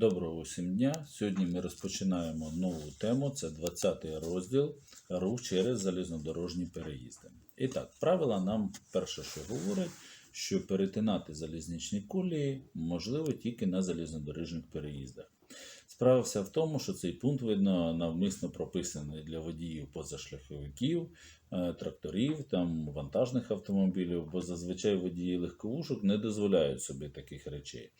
Доброго усім дня. Сьогодні ми розпочинаємо нову тему. Це 20 розділ рух через залізнодорожні переїзди. І так, правила нам перше, що говорять, що перетинати залізничні колії можливо тільки на залізнодорожніх переїздах. Справа вся в тому, що цей пункт, видно, навмисно прописаний для водіїв позашляховиків, е, тракторів, там, вантажних автомобілів, бо зазвичай водії легковушок не дозволяють собі таких речей.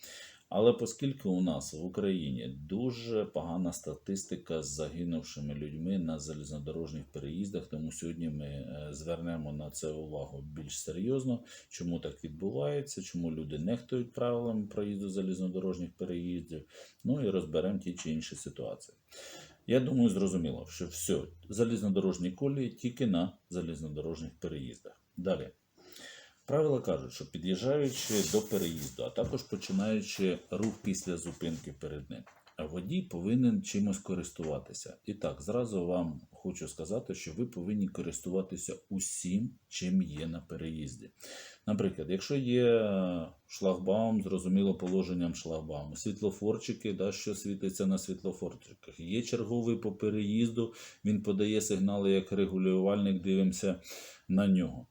Але оскільки у нас в Україні дуже погана статистика з загинувшими людьми на залізнодорожніх переїздах, тому сьогодні ми е, звернемо на це увагу більш серйозно, чому так відбувається, чому люди нехтують правилами проїзду залізнодорожніх переїздів. Ну і розберемо ті чи інші ситуації. Я думаю, зрозуміло, що все, залізнодорожні колії тільки на залізнодорожніх переїздах. Далі. Правила кажуть, що під'їжджаючи до переїзду, а також починаючи рух після зупинки перед ним, водій повинен чимось користуватися. І так, зразу вам хочу сказати, що ви повинні користуватися усім, чим є на переїзді. Наприклад, якщо є шлагбаум, зрозуміло положенням шлагбауму, світлофорчики, да, що світиться на світлофорчиках, є черговий по переїзду, він подає сигнали як регулювальник, дивимося на нього.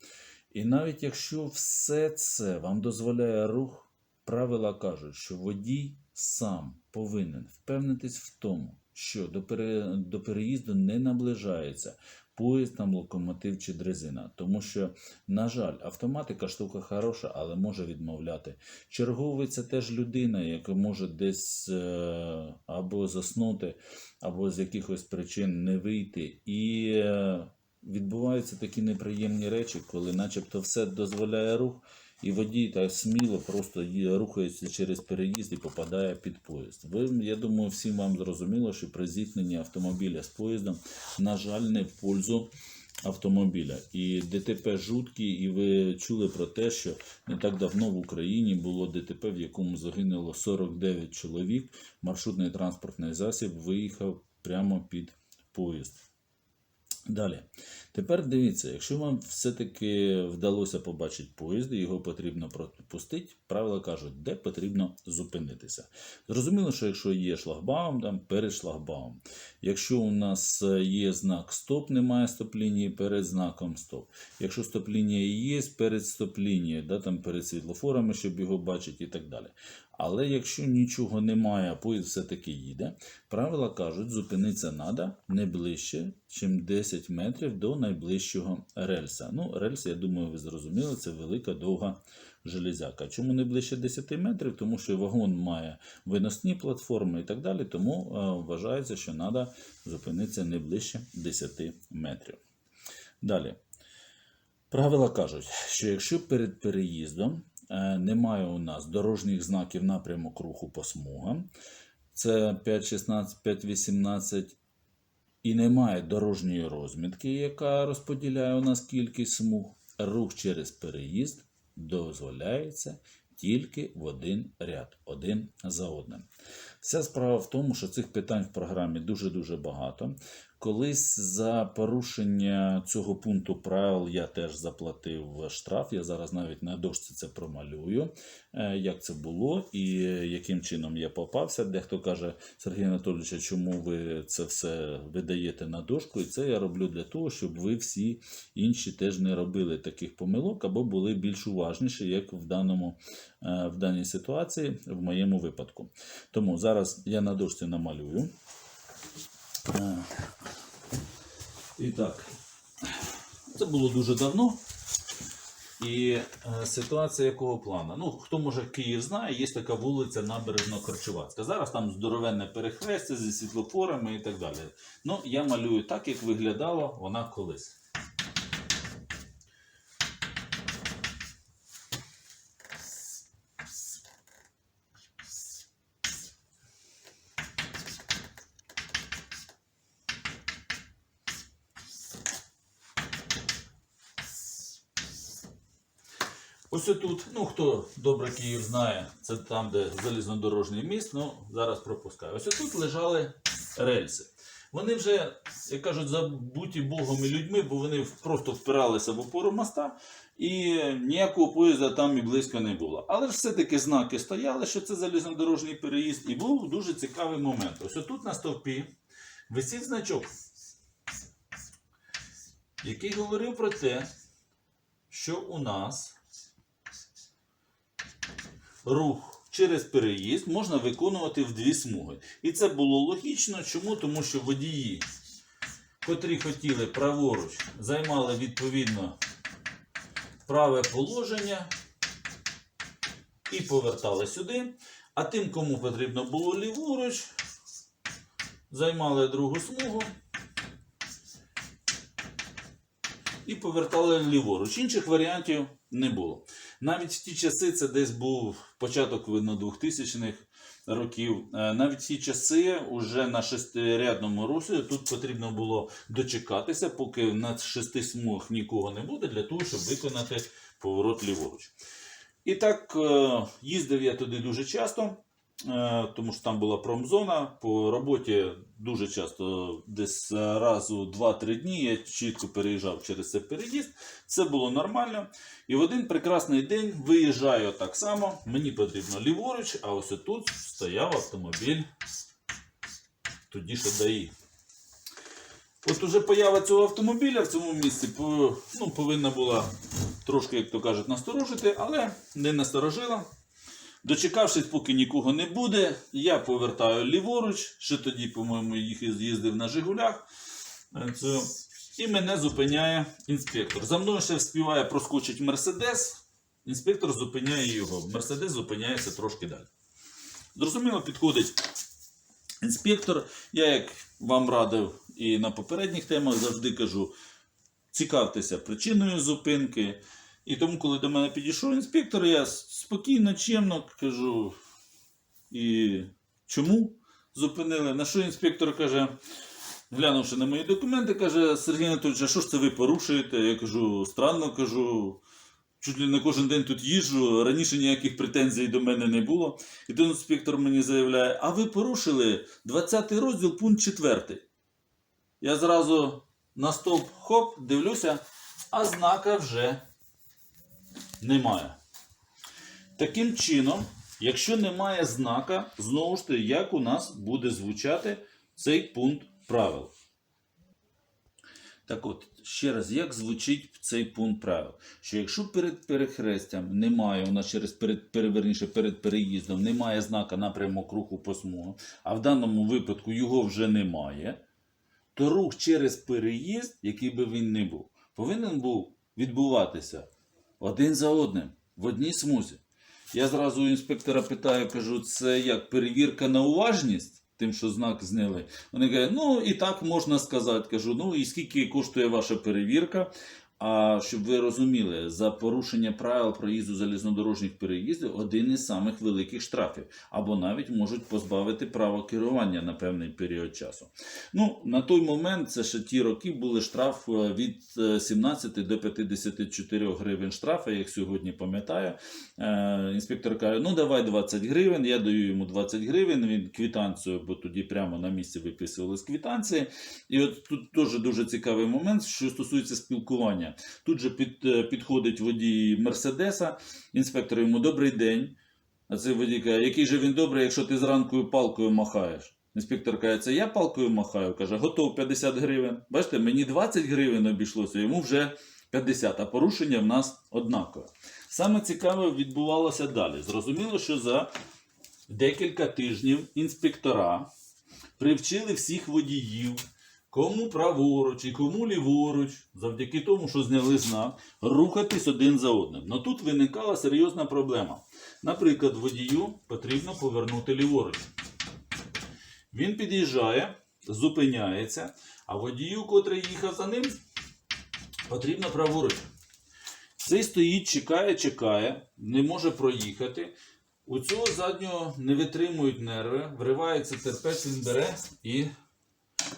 І навіть якщо все це вам дозволяє рух, правила кажуть, що водій сам повинен впевнитись в тому, що до, пере... до переїзду не наближається поїзд, там, локомотив чи дрезина. Тому що, на жаль, автоматика штука хороша, але може відмовляти. Черговий це теж людина, яка може десь е... або заснути, або з якихось причин не вийти. І е відбуваються такі неприємні речі, коли начебто все дозволяє рух, і водій так сміло просто рухається через переїзд і попадає під поїзд. Ви, я думаю, всім вам зрозуміло, що при зіткненні автомобіля з поїздом, на жаль, не в пользу автомобіля. І ДТП жуткі, і ви чули про те, що не так давно в Україні було ДТП, в якому загинуло 49 чоловік. Маршрутний транспортний засіб виїхав прямо під поїзд. Далі. Тепер дивіться, якщо вам все-таки вдалося побачити поїзд, і його потрібно пропустити, правила кажуть, де потрібно зупинитися. Зрозуміло, що якщо є шлагбаум, там перед шлагбаум. Якщо у нас е, є знак стоп, немає стоп-лінії, перед знаком стоп. Якщо стоп-лінія є, перед стоп-лінією, да, там перед світлофорами, щоб його бачити і так далі. Але якщо нічого немає, а поїзд все-таки їде, правила кажуть, зупинитися треба не ближче, ніж 10 метрів до найближчого рельса. Ну, рельс, я думаю, ви зрозуміли, це велика довга железяка. Чому не ближче 10 метрів? Тому що вагон має виносні платформи і так далі, тому е, вважається, що треба зупинитися не ближче 10 метрів. Далі. Правила кажуть, що якщо перед переїздом немає у нас дорожніх знаків напрямок руху по смугам, це 5.16, 5.18, і немає дорожньої розмітки, яка розподіляє у нас кількість смуг, рух через переїзд дозволяється тільки в один ряд, один за одним. Вся справа в тому, що цих питань в програмі дуже-дуже багато. Колись за порушення цього пункту правил я теж заплатив штраф. Я зараз навіть на дошці це промалюю, е, як це було і яким чином я попався. Дехто каже, Сергій Анатолійович, чому ви це все видаєте на дошку? І це я роблю для того, щоб ви всі інші теж не робили таких помилок або були більш уважніші, як в даному е, в даній ситуації, в моєму випадку. Тому зараз я на дошці намалюю. І так, це було дуже давно. І е, ситуація якого плана? Ну, хто може Київ знає, є така вулиця Набережно-Корчувацька. Зараз там здоровенне перехрестя зі світлофорами і так далі. Ну, я малюю так, як виглядала вона колись. Ось тут, ну хто добре Київ знає, це там, де залізнодорожній міст, ну зараз пропускаю. Ось тут лежали рельси. Вони вже, як кажуть, забуті Богом і людьми, бо вони просто впиралися в опору моста, і ніякого поїзда там і близько не було. Але ж все-таки знаки стояли, що це залізнодорожній переїзд, і був дуже цікавий момент. Ось тут на стовпі висів значок, який говорив про те, що у нас рух через переїзд можна виконувати в дві смуги. І це було логічно. Чому? Тому що водії, котрі хотіли праворуч, займали відповідно праве положення і повертали сюди. А тим, кому потрібно було ліворуч, займали другу смугу і повертали ліворуч. Інших варіантів не було. Навіть в ті часи, це десь був початок видно 2000-х років. е, Навіть в ті часи, уже на шестирядному русі, тут потрібно було дочекатися, поки на шести смугах нікого не буде, для того, щоб виконати поворот ліворуч. І так е, їздив я туди дуже часто. Е, Тому що там була промзона. По роботі дуже часто, десь раз у 2-3 дні я чітко переїжджав через цей переїзд. Це було нормально. І в один прекрасний день виїжджаю так само. Мені потрібно ліворуч, а ось тут стояв автомобіль. Тоді ще ДАІ. От уже поява цього автомобіля в цьому місці ну, повинна була трошки, як то кажуть, насторожити, але не насторожила. Дочекавшись, поки нікого не буде, я повертаю ліворуч. Ще тоді, по-моєму, їх їздив на Жигулях. Е, І мене зупиняє інспектор. За мною ще вспіває проскочить Мерседес. Інспектор зупиняє його. Мерседес зупиняється трошки далі. Зрозуміло, підходить інспектор. Я, як вам радив і на попередніх темах, завжди кажу: цікавтеся причиною зупинки. І тому, коли до мене підійшов інспектор, я спокійно, чемно кажу, і чому зупинили? На що інспектор каже, глянувши на мої документи, каже, Сергій Анатолійович, а що ж це ви порушуєте? Я кажу, странно кажу. Чуть ли не кожен день тут їжджу, раніше ніяких претензій до мене не було. І тут інспектор мені заявляє: а ви порушили 20 розділ, пункт 4. Я зразу на стовп хоп, дивлюся, а знака вже немає. Таким чином, якщо немає знака, знову ж таки, як у нас буде звучати цей пункт правил? Так от, ще раз, як звучить цей пункт правил? Що якщо перед перехрестям немає, у нас через перед, пере- верніше, перед переїздом немає знака напрямок руху по смугу, а в даному випадку його вже немає, то рух через переїзд, який би він не був, повинен був відбуватися один за одним, в одній смузі. Я зразу інспектора питаю, кажу, це як перевірка на уважність, тим, що знак зняли. Вони кажуть, ну і так можна сказати. Кажу, ну і скільки коштує ваша перевірка? А щоб ви розуміли, за порушення правил проїзду залізнодорожніх переїздів один із самих великих штрафів, або навіть можуть позбавити права керування на певний період часу. Ну, на той момент це ще ті роки були штраф е, від е, 17 до 54 гривень штрафу, як сьогодні пам'ятаю. Е, Інспектор каже: ну давай 20 гривень. Я даю йому 20 гривень. Він квитанцію, бо тоді прямо на місці виписували з квитанції. І от тут теж дуже цікавий момент, що стосується спілкування. Тут же під, е, підходить водій Мерседеса, інспектор йому добрий день. А цей водій каже, який же він добрий, якщо ти зранку палкою махаєш. Інспектор каже, це я палкою махаю. Каже, готов 50 гривень. Бачите, мені 20 гривень обійшлося, йому вже 50, а порушення в нас однакове. Саме цікаве відбувалося далі. Зрозуміло, що за декілька тижнів інспектора привчили всіх водіїв, кому праворуч і кому ліворуч, завдяки тому, що зняли знак, рухатись один за одним. Но тут виникала серйозна проблема. Наприклад, водію потрібно повернути ліворуч. Він під'їжджає, зупиняється, а водію, котрий їхав за ним, потрібно праворуч. Цей стоїть, чекає, чекає, не може проїхати. У цього заднього не витримують нерви, вривається терпець, він бере і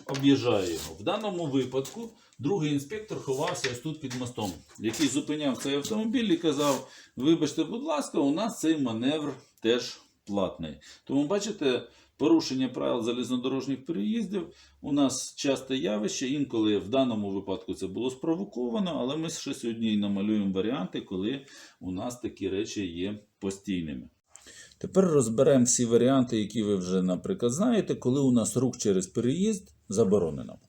об'їжджає його. В даному випадку другий інспектор ховався ось тут під мостом, який зупиняв цей автомобіль і казав: Вибачте, будь ласка, у нас цей маневр теж платний. Тому бачите, порушення правил залізнодорожніх переїздів у нас часте явище. Інколи в даному випадку це було спровоковано, але ми ще сьогодні і намалюємо варіанти, коли у нас такі речі є постійними. Тепер розберемо всі варіанти, які ви вже, наприклад, знаєте, коли у нас рух через переїзд заборонено.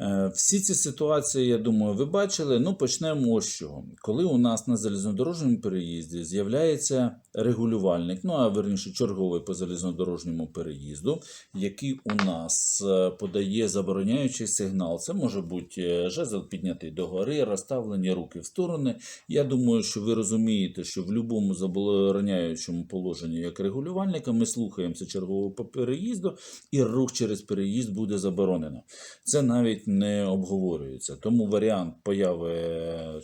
Е, Всі ці ситуації, я думаю, ви бачили. Ну, почнемо з чого. Коли у нас на залізнодорожньому переїзді з'являється регулювальник, ну а верніше черговий по залізнодорожньому переїзду, який у нас е, подає забороняючий сигнал. Це може бути е, жезл піднятий догори, розставлені руки в сторони. Я думаю, що ви розумієте, що в будь-якому забороняючому положенні як регулювальника ми слухаємося чергового переїзду, і рух через переїзд буде заборонено. Це навіть не обговорюється. Тому варіант появи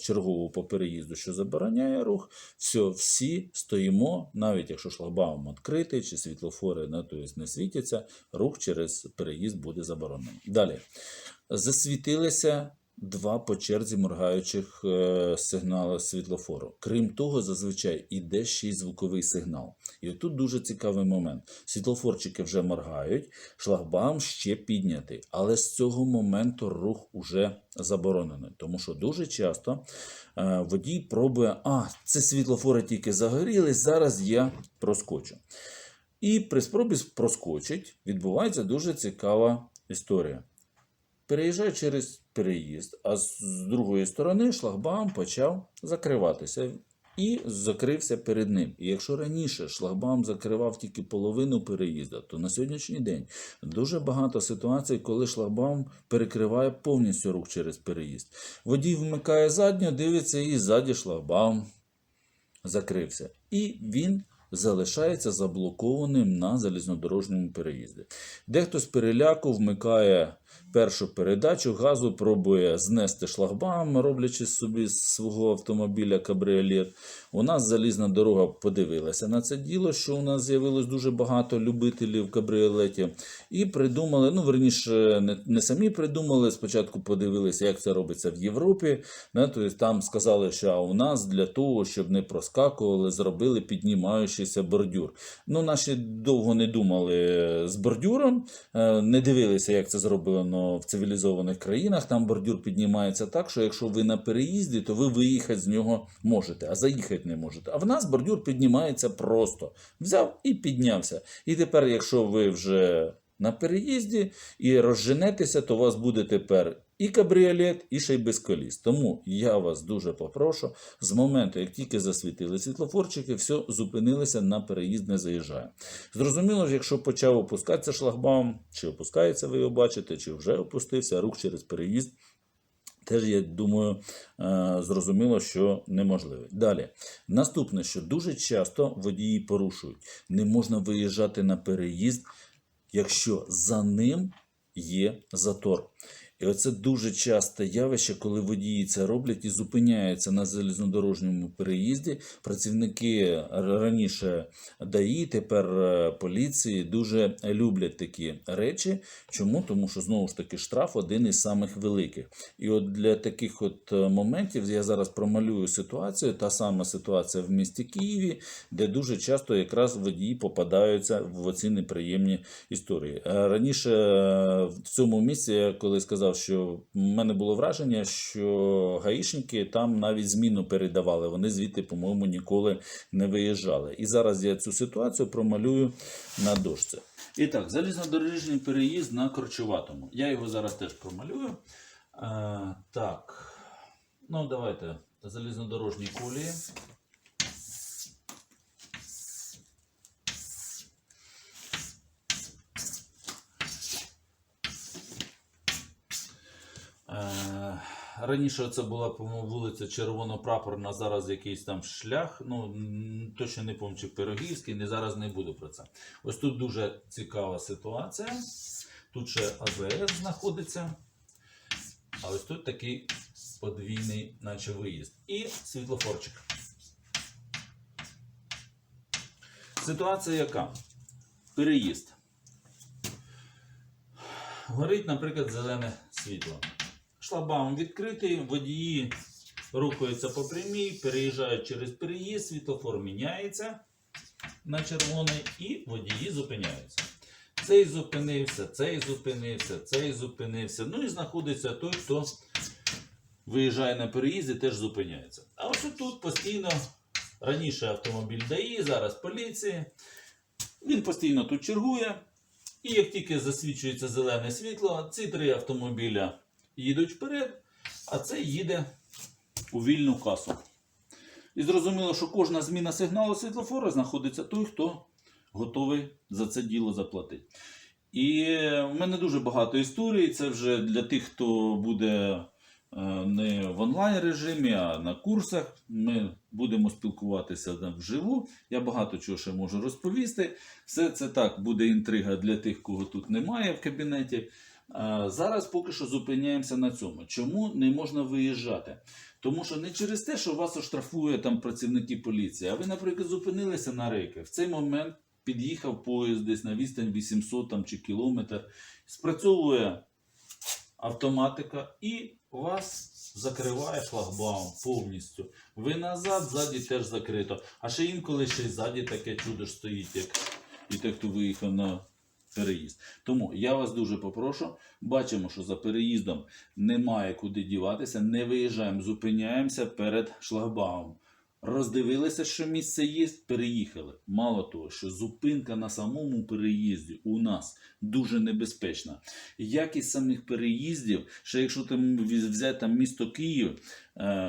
чергового по переїзду, що забороняє рух, все, всі стоїмо, навіть якщо шлагбаум відкритий чи світлофори на тобто не світяться, рух через переїзд буде заборонений. Далі. Засвітилися два по черзі моргаючих е, сигнали світлофору. Крім того, зазвичай іде ще й звуковий сигнал. І отут дуже цікавий момент. Світлофорчики вже моргають, шлагбаум ще піднятий, але з цього моменту рух уже заборонений. Тому що дуже часто е, водій пробує, а, це світлофори тільки загорілись, зараз я проскочу. І при спробі проскочить відбувається дуже цікава історія. Переїжджає через переїзд, а з другої сторони шлагбаум почав закриватися і закрився перед ним. І якщо раніше шлагбаум закривав тільки половину переїзду, то на сьогоднішній день дуже багато ситуацій, коли шлагбаум перекриває повністю рух через переїзд. Водій вмикає задню, дивиться, і ззаді шлагбаум закрився. І він залишається заблокованим на залізнодорожньому переїзді. Дехто з переляку вмикає першу передачу, газу пробує знести шлагбаум, роблячи собі з свого автомобіля кабріолет. У нас залізна дорога подивилася на це діло, що у нас з'явилось дуже багато любителів кабріолетів, і придумали, ну верніше, не, не самі придумали. Спочатку подивилися, як це робиться в Європі. Не, тобто там сказали, що а у нас для того, щоб не проскакували, зробили піднімаючийся бордюр. Ну, наші довго не думали з бордюром, е, не дивилися, як це зроблено в цивілізованих країнах. Там бордюр піднімається так, що якщо ви на переїзді, то ви виїхати з нього можете, а заїхати не можете. А в нас бордюр піднімається просто. Взяв і піднявся. І тепер, якщо ви вже на переїзді і розженетеся, то у вас буде тепер і кабріолет, і ще й без коліс. Тому я вас дуже попрошу, з моменту, як тільки засвітили світлофорчики, все, зупинилися на переїзд, не заїжджає. Зрозуміло, ж, якщо почав опускатися шлагбаум, чи опускається, ви його бачите, чи вже опустився, рух через переїзд. Теж, я думаю, е, зрозуміло, що неможливо. Далі. Наступне, що дуже часто водії порушують. Не можна виїжджати на переїзд, якщо за ним є затор. І оце дуже часте явище, коли водії це роблять і зупиняються на залізнодорожньому переїзді. Працівники раніше ДАІ, тепер е, поліції дуже люблять такі речі. Чому? Тому що знову ж таки штраф один із самих великих. І от для таких от е, моментів я зараз промалюю ситуацію. Та сама ситуація в місті Києві, де дуже часто якраз водії попадаються в оці неприємні історії. Е, Раніше в цьому місці, я коли сказав, що в мене було враження, що гаїшники там навіть зміну передавали. Вони звідти, по-моєму, ніколи не виїжджали. І зараз я цю ситуацію промалюю на дошці. І так, залізнодорожній переїзд на Корчуватому. Я його зараз теж промалюю. Е, так, ну давайте залізнодорожні колії. Раніше це була по-моєму, вулиця Червонопрапорна, зараз якийсь там шлях. Ну точно не пам'ятаю, чи Пирогівський, не зараз не буду про це. Ось тут дуже цікава ситуація. Тут ще АЗС знаходиться. А ось тут такий подвійний, наче виїзд. І світлофорчик. Ситуація яка? Переїзд. Горить, наприклад, зелене світло. Шлагбаум відкритий, водії рухаються по прямій, переїжджають через переїзд, світлофор міняється. на червоний, і водії зупиняються. Цей зупинився, цей зупинився, цей зупинився. Ну і знаходиться той, хто виїжджає на переїзд і теж зупиняється. А ось тут постійно раніше автомобіль ДАІ, зараз поліції. Він постійно тут чергує. І як тільки засвічується зелене світло, ці три автомобіля їдуть вперед, а цей їде у вільну касу. І зрозуміло, що кожна зміна сигналу світлофора знаходиться той, хто готовий за це діло заплатити. І в мене дуже багато історій. Це вже для тих, хто буде е, не в онлайн режимі, а на курсах. Ми будемо спілкуватися вживу. Я багато чого ще можу розповісти. Все це так буде інтрига для тих, кого тут немає в кабінеті. А Зараз поки що зупиняємося на цьому. Чому не можна виїжджати? Тому що не через те, що вас оштрафує там працівники поліції, а ви, наприклад, зупинилися на рейки. В цей момент під'їхав поїзд десь на відстань 800 там, чи кілометр, спрацьовує автоматика і вас закриває шлагбаум повністю. Ви назад, ззаді теж закрито. А ще інколи ще ззаді таке чудо ж стоїть, як і те, хто виїхав на переїзд. Тому я вас дуже попрошу. Бачимо, що за переїздом немає куди діватися, не виїжджаємо, зупиняємося перед шлагбаумом. Роздивилися, що місце є, переїхали. Мало того, що зупинка на самому переїзді у нас дуже небезпечна. Якість самих переїздів, ще якщо там взяти там місто Київ,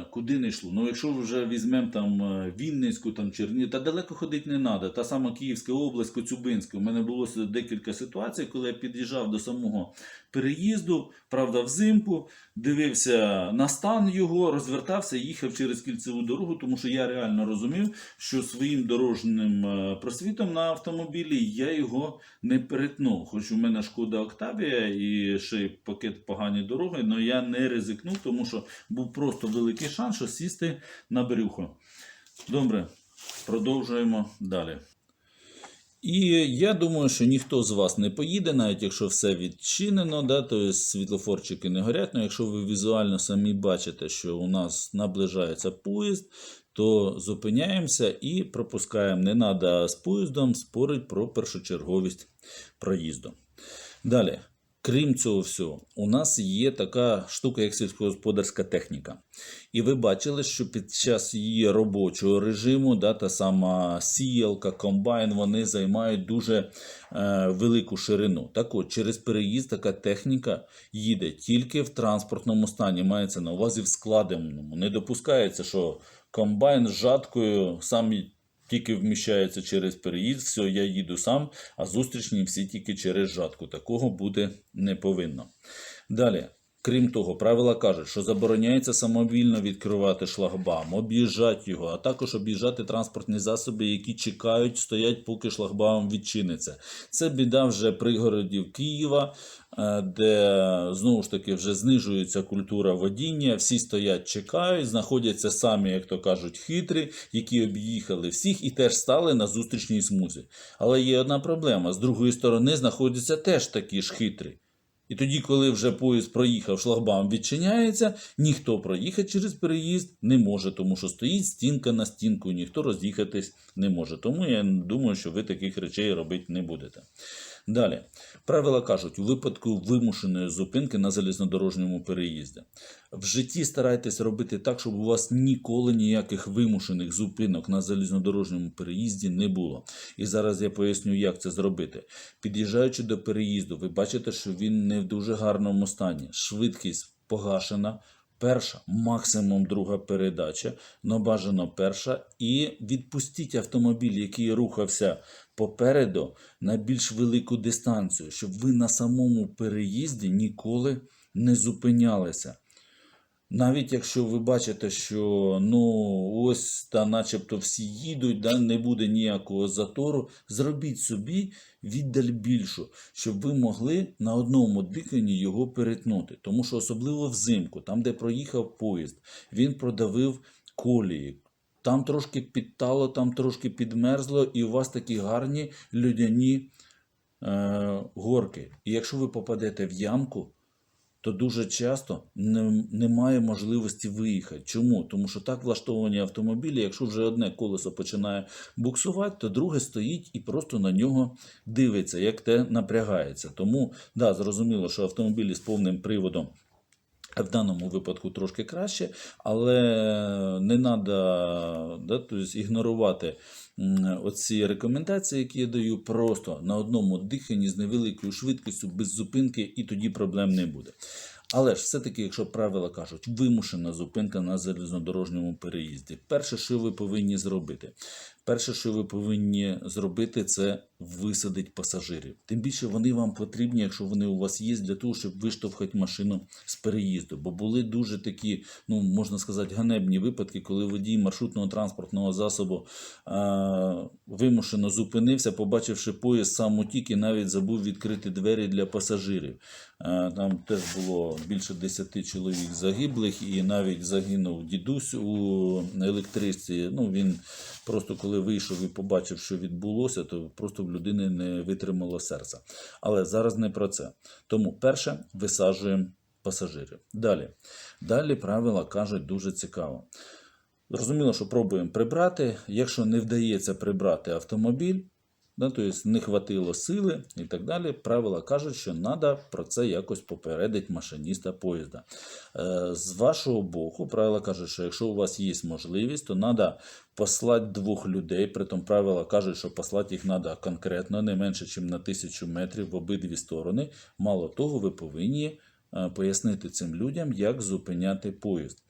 куди не йшло. Ну, якщо вже візьмемо там е, Вінницьку, там Чернігів, та далеко ходити не треба. Та сама Київська область, Коцюбинська. У мене було декілька ситуацій, коли я під'їжджав до самого переїзду, правда, взимку, дивився на стан його, розвертався і їхав через кільцеву дорогу, тому що я реально розумів, що своїм дорожнім е, просвітом на автомобілі я його не перетнув. Хоч у мене шкода Октавія і ще й пакет погані дороги, але я не ризикнув, тому що був просто великий шанс, що сісти на брюхо. Добре, продовжуємо далі. І я думаю, що ніхто з вас не поїде, навіть якщо все відчинено, да, то світлофорчики не горять. Ну, якщо ви візуально самі бачите, що у нас наближається поїзд, то зупиняємося і пропускаємо. Не треба з поїздом спорити про першочерговість проїзду. Далі. Крім цього всього, у нас є така штука, як сільськогосподарська техніка. І ви бачили, що під час її робочого режиму, да, та сама сіялка, комбайн, вони займають дуже е, велику ширину. Так от, через переїзд така техніка їде тільки в транспортному стані, мається на увазі в складеному. Не допускається, що комбайн з жаткою сам тільки вміщається через переїзд, все, я їду сам, а зустрічні всі тільки через жатку. Такого бути не повинно. Далі. Крім того, правила кажуть, що забороняється самовільно відкривати шлагбаум, об'їжджати його, а також об'їжджати транспортні засоби, які чекають, стоять, поки шлагбаум відчиниться. Це біда вже пригородів Києва, е, де знову ж таки вже знижується культура водіння. Всі стоять, чекають, знаходяться самі, як то кажуть, хитрі, які об'їхали всіх і теж стали на зустрічній смузі. Але є одна проблема: з другої сторони знаходяться теж такі ж хитрі. І тоді, коли вже поїзд проїхав, шлагбаум відчиняється, ніхто проїхати через переїзд не може, тому що стоїть стінка на стінку, ніхто роз'їхатись не може. Тому я думаю, що ви таких речей робити не будете. Далі. Правила кажуть, у випадку вимушеної зупинки на залізнодорожньому переїзді. В житті старайтесь робити так, щоб у вас ніколи ніяких вимушених зупинок на залізнодорожньому переїзді не було. І зараз я поясню, як це зробити. Під'їжджаючи до переїзду, ви бачите, що він не в дуже гарному стані. Швидкість погашена. Перша, максимум друга передача, но бажано перша, і відпустіть автомобіль, який рухався попереду, на більш велику дистанцію, щоб ви на самому переїзді ніколи не зупинялися. Навіть якщо ви бачите, що ну ось та начебто всі їдуть, да, не буде ніякого затору, зробіть собі віддаль більшу, щоб ви могли на одному диханні його перетнути. Тому що особливо взимку, там, де проїхав поїзд, він продавив колії. Там трошки підтало, там трошки підмерзло, і у вас такі гарні людяні е, горки. І якщо ви попадете в ямку, то дуже часто не, немає можливості виїхати. Чому? Тому що так влаштовані автомобілі, якщо вже одне колесо починає буксувати, то друге стоїть і просто на нього дивиться, як те напрягається. Тому да, зрозуміло, що автомобілі з повним приводом. В даному випадку трошки краще, але не треба да, тобто ігнорувати оці рекомендації, які я даю, просто на одному диханні з невеликою швидкістю, без зупинки, і тоді проблем не буде. Але ж все-таки, якщо правила кажуть, вимушена зупинка на залізнодорожньому переїзді, перше, що ви повинні зробити, перше, що ви повинні зробити, це висадити пасажирів. Тим більше вони вам потрібні, якщо вони у вас є, для того, щоб виштовхати машину з переїзду. Бо були дуже такі, ну можна сказати, ганебні випадки, коли водій маршрутного транспортного засобу а, вимушено зупинився, побачивши поїзд, сам утік і навіть забув відкрити двері для пасажирів. Е, Там теж було більше 10 чоловік загиблих, і навіть загинув дідусь у електричці. Ну він просто коли вийшов і побачив, що відбулося, то просто в людини не витримало серця. Але зараз не про це. Тому перше висаджуємо пасажирів. Далі. Далі правила кажуть дуже цікаво. Зрозуміло, що пробуємо прибрати. Якщо не вдається прибрати автомобіль, да, тобто не хватило сили і так далі, правила кажуть, що треба про це якось попередити машиніста поїзда. Е, з вашого боку, правила кажуть, що якщо у вас є можливість, то треба послати двох людей. Притом правила кажуть, що послати їх треба конкретно, не менше, ніж на тисячу метрів в обидві сторони. Мало того, ви повинні е, пояснити цим людям, як зупиняти поїзд.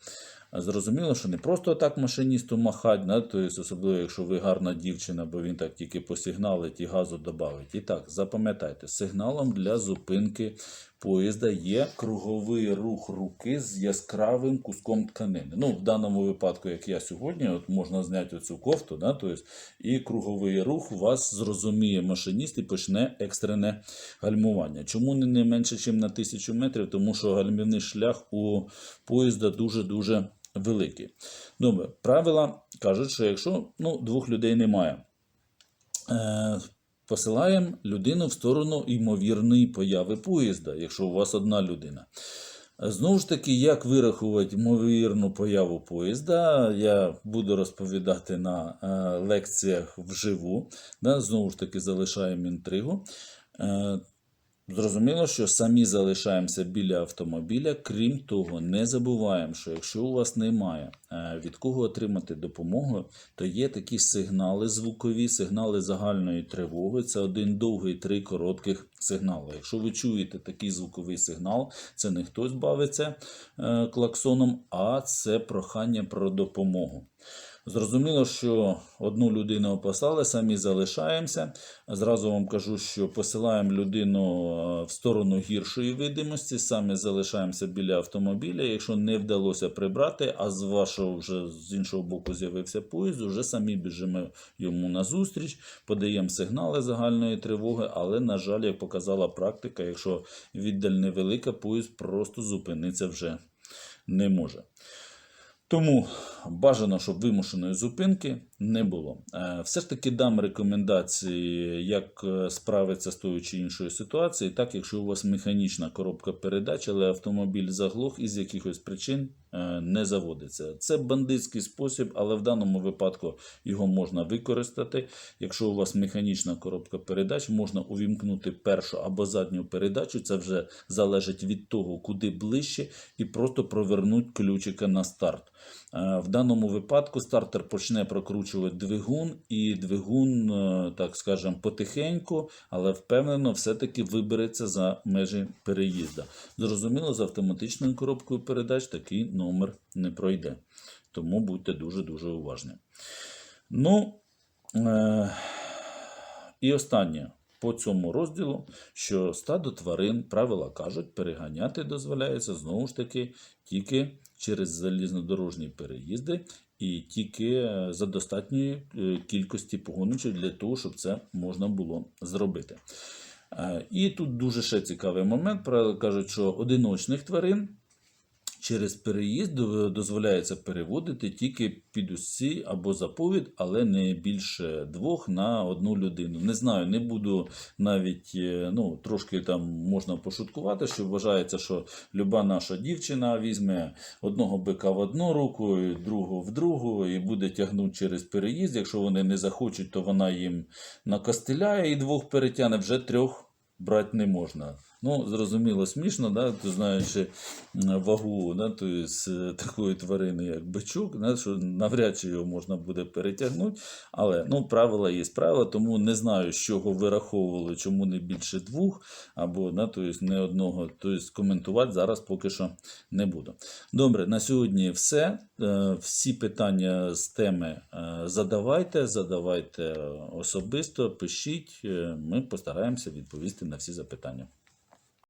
Зрозуміло, що не просто так машиністу махать, да, тобто, особливо, якщо ви гарна дівчина, бо він так тільки посигналить і газу додавить. І так, запам'ятайте, сигналом для зупинки поїзда є круговий рух руки з яскравим куском тканини. Ну, в даному випадку, як я сьогодні, от можна зняти оцю кофту, да, тобто, і круговий рух вас зрозуміє машиніст і почне екстрене гальмування. Чому не менше, ніж на тисячу метрів? Тому що гальмівний шлях у поїзда дуже-дуже великий. Добре, правила кажуть, що якщо ну, двох людей немає, е, посилаємо людину в сторону ймовірної появи поїзда, якщо у вас одна людина. Знову ж таки, як вирахувати ймовірну появу поїзда, я буду розповідати на е, лекціях вживу. Знову ж таки, залишаємо інтригу. Зрозуміло, що самі залишаємося біля автомобіля. Крім того, не забуваємо, що якщо у вас немає е, від кого отримати допомогу, то є такі сигнали звукові, сигнали загальної тривоги. Це один довгий, три коротких сигнали. Якщо ви чуєте такий звуковий сигнал, це не хтось бавиться е, клаксоном, а це прохання про допомогу. Зрозуміло, що одну людину описали, самі залишаємося. Зразу вам кажу, що посилаємо людину е, в сторону гіршої видимості, самі залишаємося біля автомобіля. Якщо не вдалося прибрати, а з вашого вже з іншого боку з'явився поїзд, вже самі біжимо йому назустріч, подаємо сигнали загальної тривоги, але, на жаль, як показала практика, якщо віддаль невелика, поїзд просто зупинитися вже не може. Тому бажано, щоб вимушеної зупинки не було. Е, Все ж таки дам рекомендації, як е, справитися з тою чи іншою ситуацією. Так, якщо у вас механічна коробка передач, але автомобіль заглох із якихось причин е, не заводиться. Це бандитський спосіб, але в даному випадку його можна використати. Якщо у вас механічна коробка передач, можна увімкнути першу або задню передачу. Це вже залежить від того, куди ближче, і просто провернути ключика на старт. Е, В даному випадку стартер почне прокручувати двигун, і двигун, е, так скажемо, потихеньку, але впевнено, все-таки вибереться за межі переїзда. Зрозуміло, з автоматичною коробкою передач такий номер не пройде. Тому будьте дуже-дуже уважні. Ну, е- і останнє по цьому розділу, що стадо тварин, правила кажуть, переганяти дозволяється знову ж таки тільки через залізнодорожні переїзди і тільки е, за достатньої е, кількості погоничів для того, щоб це можна було зробити. Е, І тут дуже ще цікавий момент. Кажуть, що одиночних тварин Через переїзд дозволяється переводити тільки під усі або заповідь, але не більше двох на одну людину. Не знаю, не буду навіть е, ну, трошки там можна пошуткувати, що вважається, що люба наша дівчина візьме одного бика в одну руку, і другого в другу, і буде тягнути через переїзд. Якщо вони не захочуть, то вона їм накостеляє і двох перетягне, вже трьох брати не можна. Ну, зрозуміло, смішно, да? то знаючи вагу да? то є, з такої тварини, як бичук, да? що навряд чи його можна буде перетягнути. Але ну, правила є правила, тому не знаю, з чого вираховували, чому не більше двох, або да? то є, не одного. Тобто коментувати зараз поки що не буду. Добре, на сьогодні все. Е, Всі питання з теми е, задавайте, задавайте особисто, пишіть. Е, Ми постараємося відповісти на всі запитання.